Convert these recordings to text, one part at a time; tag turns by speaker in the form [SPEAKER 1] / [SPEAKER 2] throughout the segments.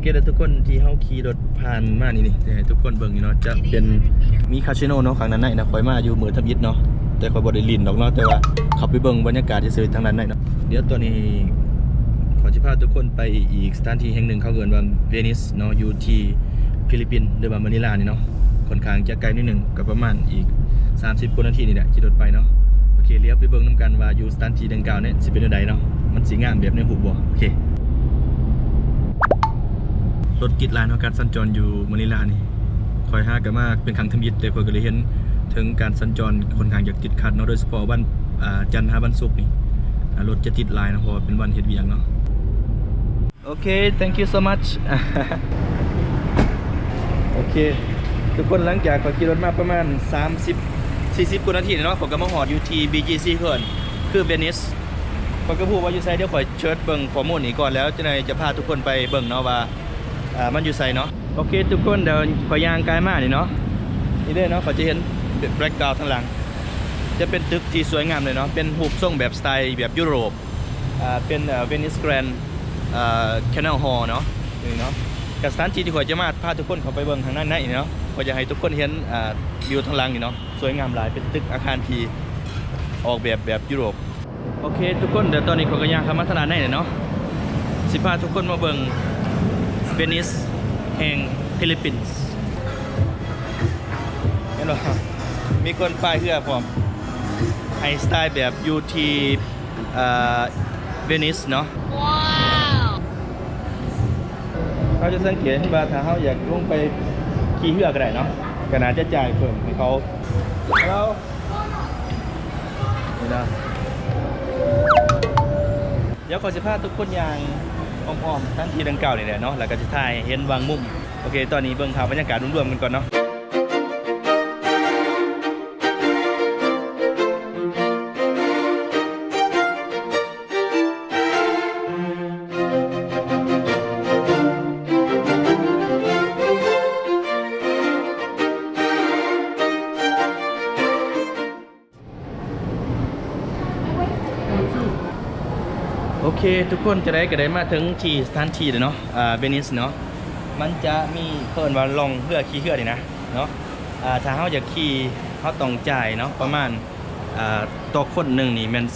[SPEAKER 1] เคเดี๋ยวทุกคนที่เฮาขี่รถผ่านมานี่นี่จะให้ทุกคนเบิ่งนี่เนาะจะเป็นมีคาสิโนเนาะข้างนั้นไหนนะข่อยมาอยู่มือทำอิฐเนาะแต่ข่อยบ่ได้ลินดอกเนาะแต่ว่าขับไปเบิ่งบรรยากาศซื่อๆทางนั้นไหนเนาะเดี๋ยวตัวนี้ขอจะพาทุกคนไปอีกสถานที่แห่งหนึ่งเขาเกินว่าเวนิสเนาะอยู่ที่ฟิลิปปินส์หรือว่ามะนิลานี่เนาะค่อนข้างจะไกลนิดหนึงก็ประมาณอีก 30กว่านาทีนี่แหละขี่รถไปเนาะโอเคเลี้ยวไปเบิ่งน้ำกันว่าอยู่สถานที่ดังกล่าวเนี่ยสิเป็นจังไดเนาะมันสิงามแบบในหูบ่โอเค รถกิจลานของการสัญจรอยู่มะนิลานี่คอยหากันมากเป็นครั้งทำยิดแต่คนก็เลยเห็นถึงการสัญจรคนข้างอยากติดขัดเนาะโดยเฉพาะวันจันทร์หาวันศุกร์นี่รถจะติดลายนะเพราะเป็นวันเฮ็ดเวียงเนาะโอเค thank you so much โอเค ทุกคนหลังจากขอขี่รถมาประมาณ 30 40กว่านาทีเนาะผมก็มาหอดอยู่ที่ BGC เพื่อนคือเบนิสผมก็พูดว่าอยู่ไซเดี๋ยวขอยเชิญเบิ่งข้อมูลนี้ก่อนแล้วจะไหนจะพาทุกคนไปเบิ่งเนาะว่า อ่ามันอยู่ไซเนาะโอเค ทุกคนเดี๋ยวขอยางกายมากนี่เนาะนี่เด้เนาะขอยจะเห็นแบล็กกราวด์ทางหลัง จะเป็นตึกที่สวยงามเลยเนาะเป็นรูปทรงแบบสไตล์แบบยุโรปอ่าเป็นเวนิสแกรนแคนอลฮอลเนาะนี่เนาะกับสถานที่ที่ขอยจะมาพาทุกคนเข้าไปเบิ่งทางนั้นนะอีเนาะขอยจะให้ทุกคนเห็นอ่าวิวทางหลังนี่เนาะสวยงามหลายเป็นตึกอาคารที่ออกแบบแบบยุโรปโอเค ทุกคนเดี๋ยวตอนนี้ขอยก็ย่างเข้ามาทางด้านในเนาะสิพาทุกคนมาเบิ่ง เวนิสแห่งฟิลิปปินส์เห็นบ่มีคนป้ายเพื่อพร้อมให้สไตล์แบบอยู่ที่อ่าเวนิสเนาะเขาจะสังเกตว่าถ้าเขาอยากลงไปขี่เรือก็ได้เนาะก็น่าจะจ่ายเพิ่มให้เขาแล้วนี่นะ เดี๋ยวขอจะพาทุกคนยางอ้อมๆทั้งทีดังเก่านี่แหละเนาะแล้วก็จะถ่ายเห็นวางมุมโอเค ตอนนี้เบิ่งข่าวบรรยากาศรวมๆกันก่อนเนาะ โอเค ทุกคนจะได้ก็ได้มาถึงที่สถานที่แล้วเนาะอ่าเวนิสเนาะมันจะมีเพิ่นว่าลองเรือขี่เรือนี่นะเนาะอ่าถ้าเฮาอยากขี่เฮาต้องจ่ายเนาะประมาณอ่าต่อคนหนึ่งนี่ม่น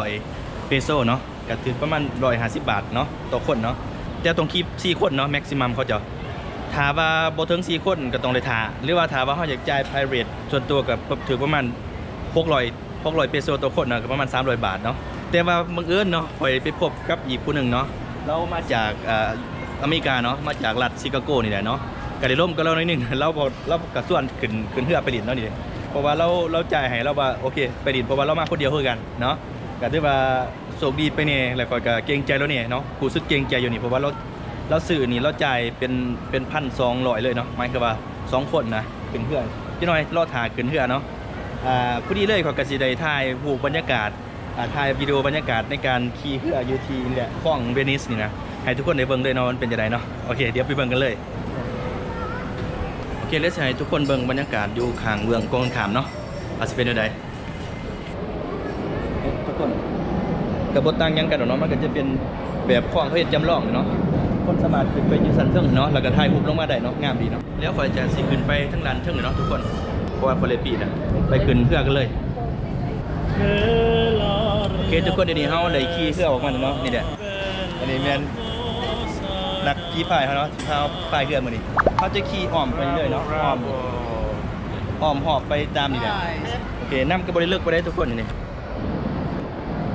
[SPEAKER 1] 300เปโซเนาะก็ถือประมาณ150บาทเนาะต่อคนเนาะแต่ต้องขี่4คนเนาะแม็กซิมัมเขาจะถ้าว่าบ่ถึง4คนก็ต้องได้ท่าหรือว่าถ้าว่าเฮาอยากจ่าย private ส่วนตัวก็ถือประมาณ600 600เปโซต่อคนเนาะก็ประมาณ300บาทเนาะ แต่ว่าบังเอิญเนาะข่อยไปพบกับอีกผู้หนึ่งเนาะเรามาจากอเมริกาเนาะมาจากรัฐชิคาโกนี่แหละเนาะก็ได้ร่มกับเราหน่อยหนึงเราพอเรากระส่วนขึ้นขึ้นเรือไปดินเนาะนี่เพราะว่าเราเราจ่ายให้เราว่าโอเคไปดินเพราะว่าเรามาคนเดียวคือกันเนาะก็ถือว่าโชคดีไปเนี่ยแล้วก็ก็เกรงใจแล้วเนี่ยเนาะกูสุดเกรงใจอยู่นี่เพราะว่าเราเราซื้อนี่เราจ่ายเป็นเป็นพันสองร้อยเลยเนาะหมายคือว่าสองคนนะขึ้นเพื่อนพี่น้อยรอดหาขึ้นเพื่อเนาะอ่าพอดีเลยขอยกสิได้ถ่ายรูปบรรยากาศ ถ่ายวิดีโอบรรยากาศในการขี่เรืออยูที่นี่แหละของเวนิสนี่นะให้ทุกคนได้เบิ่งเลยเนาะมันเป็นจังไดเนาะโอเคเดี๋ยวไปเบิ่งกันเลยโอเคเลยวสิให้ทุกคนเบิ่งบรรยากาศอยู่ข้างเมืองกองขามเนาะอาจสิเป็นจังไดเอ๊ะทุกคนกับบทต่างยังกันดอกเนาะมันก็จะเป็นแบบของเขาเฮ็ดจำลองเนาะคนสามารถขึ้นไปยู่สันเทิงเนาะแล้วก็ถ่ายรูปลงมาได้เนาะงามดีเนาะแล้วข่อยจะสิขึ้นไปทั้งลานเทิงเนาะทุกคนเพราะว่าคนเลปีนะไปขึ้นเพื่อกันเลย โอเคทุกคนเดี๋ยวนี้เฮาได้ขี่เพื่อออกมาแล้วเนาะนี่แหละอันนี้แม่นนักขี่พายเขาเนาะที่เขาพายเรือมื้อนี้เขาจะขี่อ้อมไปเรื่อยๆเนาะอ้อมอ้อมหอบไปตามนี่แหละโอเคน้ำก็บ่ได้เลิกบ่ได้ทุกคนนี่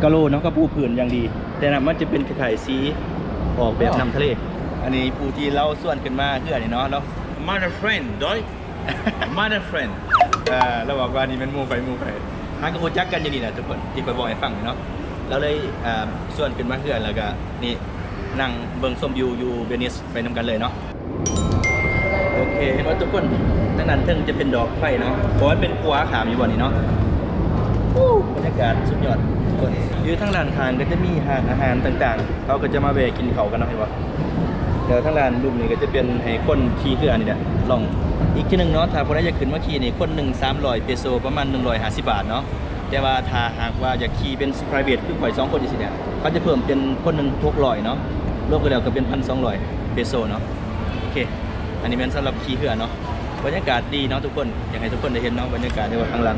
[SPEAKER 1] กะโลเนาะก็ปูพื้นอย่างดี แต่น้ำมันจะเป็นคล้ายๆสีออกแบบน้ำทะเล อันนี้ปูที่เราส่วนขึ้นมาเพื่อนี่เนาะเนาะ
[SPEAKER 2] Meine Friend, Doi. Meine Friend.
[SPEAKER 1] เอ่อเราบอกว่านี่เป็นหมู่ไปหมู่ไป ฮักกับโคจักกันอย่างนี้นะทุกคนที่คอยบอกให้ฟังเนาะเราเลยส่วนขึ้นมาเพื่อนแล้วก็นี่นั่งเบิงส้มวิวอยู่เวนิสไปนำกันเลยเนาะโอเคเห็นว่าทุกคนทั้งนั้นเทิงจะเป็นดอกไฟเนาะเพราะว่าเป็นกัวขามอยู่บนนี้เนาะบรรยากาศสุดยอดทุกคนอยู่ทั้งร้านทางก็จะมีห้างอาหารต่างๆเขาก็จะมาแวะกินเขากันเนาะเห็นปะเดี๋ยวทั้งร้านรูปนี้ก็จะเป็นให้คนขี่เรือนี่แหละลอง อีกที่หนึ่งเนาะถ้าคนใดอยากขึ้นมาขี่นี่คนหนึ่งสามร้อยเปโซประมาณหนึ่งร้อยห้าสิบบาทเนาะแต่ว่าถ้าหากว่าอยากขี่เป็น private คือข่อยสองคนอีกสิเนี่ยเขาจะเพิ่มเป็นคนหนึ่งทุกร้อยเนาะรวมกันแล้วก็เป็นพันสองร้อยเปโซเนาะโอเค อันนี้เป็นสำหรับขี่เหือเนาะบรรยากาศดีเนาะทุกคนอยากให้ทุกคนได้เห็นเนาะบรรยากาศที่ว่าข้างหลัง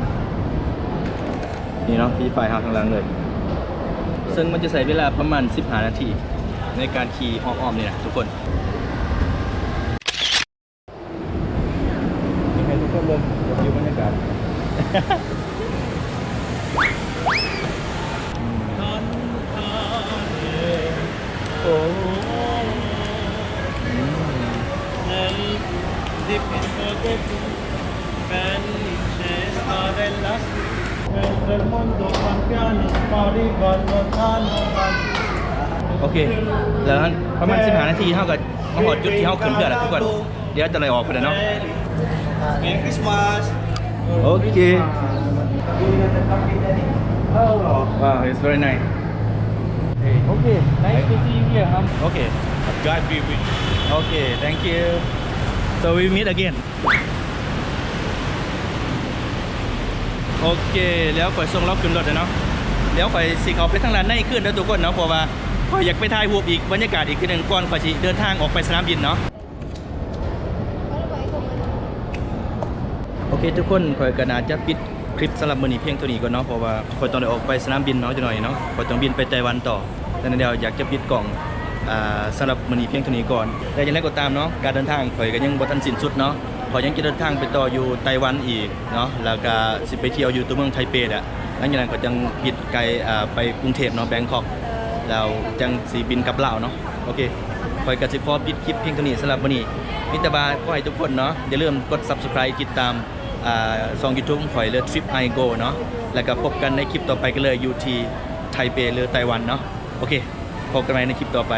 [SPEAKER 1] นี่เนาะที่ไฟเฮาข้างหลังเลย ซึ่งมันจะใช้เวลาประมาณ 15 นาที ในการขี่อ้อมๆนี่นะทุกคนยังไงทุกคนเลยวิวบรรยากาศ โอ้
[SPEAKER 2] Mentre il mondo campiano spariva lontano
[SPEAKER 1] โอเคแล้วประมาณ15นาทีเท่ากับมาหอดจุดที่เท่าขึ้นเพื่อนล้วทุกคน เดี๋ยวจะเลยออกไปแล้วเนาะ
[SPEAKER 2] Merry Christmas
[SPEAKER 1] โอเค Wow it's very nice Okay nice to see you here um Okay
[SPEAKER 2] God be with you
[SPEAKER 1] Okay thank you so we meet again โอเค แล้วข่อยส่งเราขึ้นรถเลยเนาะเดี๋ยวข่อยสิเขาไปทางร้านในขึ้นแล้วทุกคนเนาะเพราะว่าข่อยอยากไปถ่ายรูปอีกบรรยากาศอีกทีหนึ่งก่อนข่อยสิเดินทางออกไปสนามบินเนาะ โอ เคทุกคนข่อยก็น่าจะปิดคลิปสำหรับมือนี้เพียงเท่านี้ก่อนเนาะเพราะว่าข่อยต้องได้ออกไปสนามบินเนาะจักหน่อยเนาะข่อยต้องบินไปไต้หวันต่อดังนั้นเดี๋ยวอยากจะปิดกล่องอ่าสำหรับมือนี้เพียงเท่านี้ก่อนแต่อย่างไรก็ตามเนาะการเดินทางข่อยก็ยังบ่ทันสิ้นสุดเนาะข่อยยังจะเดินทางไปต่ออยู่ไต้หวันอีกเนาะแล้วก็สิไปเที่ยวอยู่ตัวเมืองไทเปอะหลังจากนั้นก็จังบินไกลอ่าไปกรุงเทพเนาะแบงคอกแล้วจังสิบินกลับลาวเนาะโอเคข่อยก็สิขอปิดคลิปเพียงเท่านี้สำหรับมื้อนี้มิตรบาขอให้ทุกคนเนาะอย่าลืมกด Subscribe ติดตาม ซองยูทูบข่อยเลย Trip I Go เนาะแล้วก็พบกันในคลิปต่อไปกันเลยอยู่ที่ไทเปหรือไต้หวันเนาะโอเคพบกันใหม่ในคลิปต่อไป